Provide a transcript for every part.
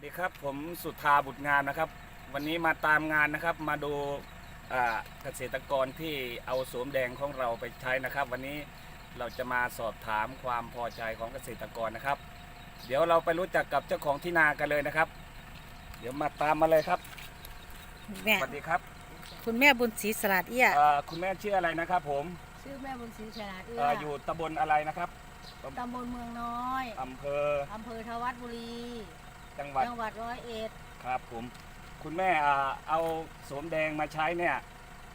สดีครับผมสุธาบุตรงามนะครับ วันนี้มาตามงานนะครับมาดูอ่าเกษตรกรที่เอาสวมแดงของเราไปใช้นะครับ วันนี้เราจะมาสอบถามความพอใจของเกษตรกรนะครับ เดี๋ยวเราไปรู้จักกับเจ้าของที่นากันเลยนะครับ เดี๋ยวมาตามมาเลยครับแม่สวัสดีครับ คุณแม่บุญศรีสลัดเอี้ยอ่าคุณแม่ชื่ออะไรนะครับผมชื่อแม่บุญศรีฉลาดเอื้อาออยู่ตำบลอะไรนะครับตำบลเมืองน้อยอำเภออำเภอทวัดบุรี จังหวัดจังหวัดร้อยเอ็ดครับผม คุณแม่อ่าเอาสวมแดงมาใช้เนี่ย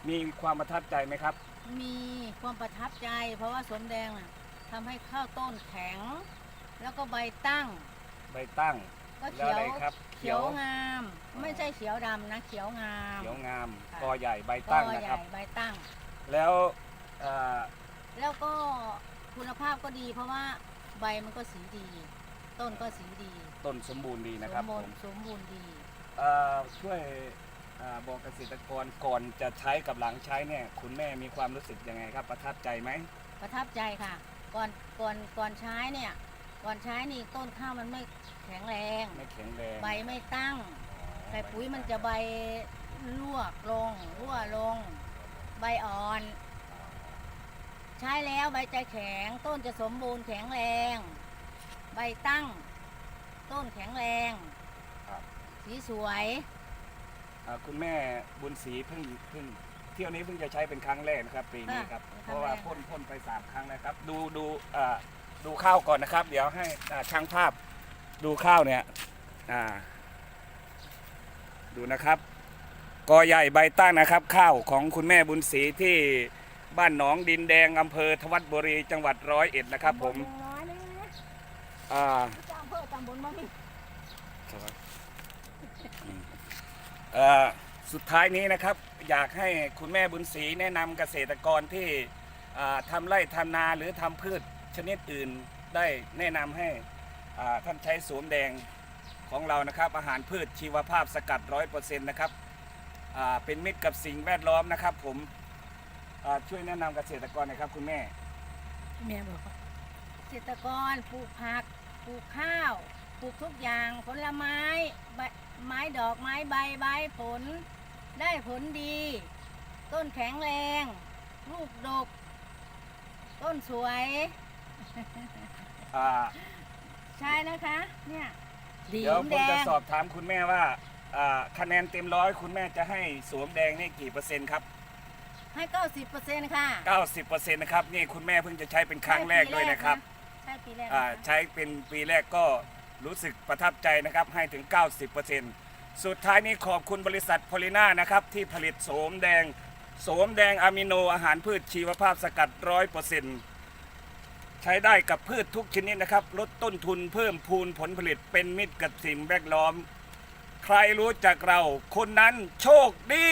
มีความประทับใจไหมครับ มีความประทับใจ เพราะว่าสมแดงน่ะทำให้ข้าวต้นแข็ง แล้วก็ใบตั้ง ใบตั้ง ก็แล้วเขียอะไรวครับเขียวงาม ไม่ใช่เขียวดำนะเขียวงามเขียวงามค่ะกอใหญ่ใบก็ตั้งใหนะคญ่รับ ใบตั้ง แล้วเอ่อแล้วก็คุณภาพก็ดี เพราะว่าใบมันก็สีดี ต้นก็สีดีต้นสมบูรณ์ดีนะครับสมผบูรมณ์สมบูรณ์ดี เอ่อช่วยเอ่อบอกเกษตรกรก่อนจะใช้กับหลังใช้เนี่ย คุณแม่มีความรู้สึกยังไงครับ ประทับใจไหมประทับใจค่ะ ก่อนก่อนก่อนใช้เนี่ย ก่อนใช้นี่ต้นข้าวมันไม่แข็งแรง ไม่แข็งแรงใบไม่ตั้ง ใส่ปุ๋ยมันจะใบลวกลงรั่วลง ใบอ่อน ใช้แล้วใบจะแข็ง ต้นจะสมบูรณ์แข็งแรง ใบตั้ง ต้นแข็งแรงครับ สีสวย อ่าคุณแม่บุญศรีเพิ่งเพิ่งเที่ยวนี้เพิ่งจะใช้เป็นครั้งแรกนะครับปีนี้ครับ ค่ะเพราะว่าเป็นครั้พ่งนแรกพ่นไปสามครั้งนะครับ ดูดูเอ่อดูข้าวก่อนนะครับ เดี๋ยวให้อ่าช่างภาพดูข้าวเนี่ยอ่าดูนะครับกอใหญ่ใบตั้งนะครับ ข้าวของคุณแม่บุญศรีที่บ้านหนองดินแดงอำเภอทวัดบุรีจังหวัดร้อยเอ็ดนะครับ ผม ตำบลเองน้อยนะอ่าจะอำเภอตำบลมะมิเอ่อสุดท้ายนี้นะครับ อยากให้คุณแม่บุญศรีแนะนำเกษตรกรที่อ่าทำไร่ทำนาหรือทำพืชชนิดอื่นได้แนะนำให้อ่าท่านใช้สวมแดงของเรานะครับ อาหารพืชชีวภาพสกัดร้อยเปอร์เซ็นต์นะครับอ่าเป็นมิตรกับสิ่งแวดล้อมนะครับ ผมอ่าช่วยแนะนำเกษตรกรหนะครับคุณแม่ แม่บอกว่าเกษตรกรปลูกผัก ปลูกข้าว ปลูกทุกอย่างผลไม้ใบไม้ดอกไม้ใบใบผล ได้ผลดี ต้นแข็งแรง ลูกดก ต้นสวย อ่าใช่นะคะ เนี่ยดีเดี๋ยวผมแดจะงสอบถามคุณแม่ว่าอ่าคะแนนเต็มร้อยคุณแม่จะให้สวมแดงนี่กี่เปอร์เซ็นต์ครับ ให้เก้าสิบเปอร์เซ็นต์ค่ะ90%นะครับนี่คุณแม่เพิ่งจะใช้เป็นครั้งแรกด้วยนะครับ ใช่ปีแรกอ่านะคะใช้เป็นปีแรกก็รู้สึกประทับใจนะครับให้ถึง 90%สุดท้ายนี้ขอบคุณบริษัทพลิน่านะครับที่ผลิตโสมแดงโสมแดงอะมิโนอาหารพืชชีวภาพสกัดร้อยเปอร์เซ็นต์ใช้ได้กับพืชทุกชนิดนะครับ ลดต้นทุนเพิ่มพูนผลผลิตเป็นมิตรกับสิ่งแวดล้อม ใครรู้จักเรา คนนั้นโชคดี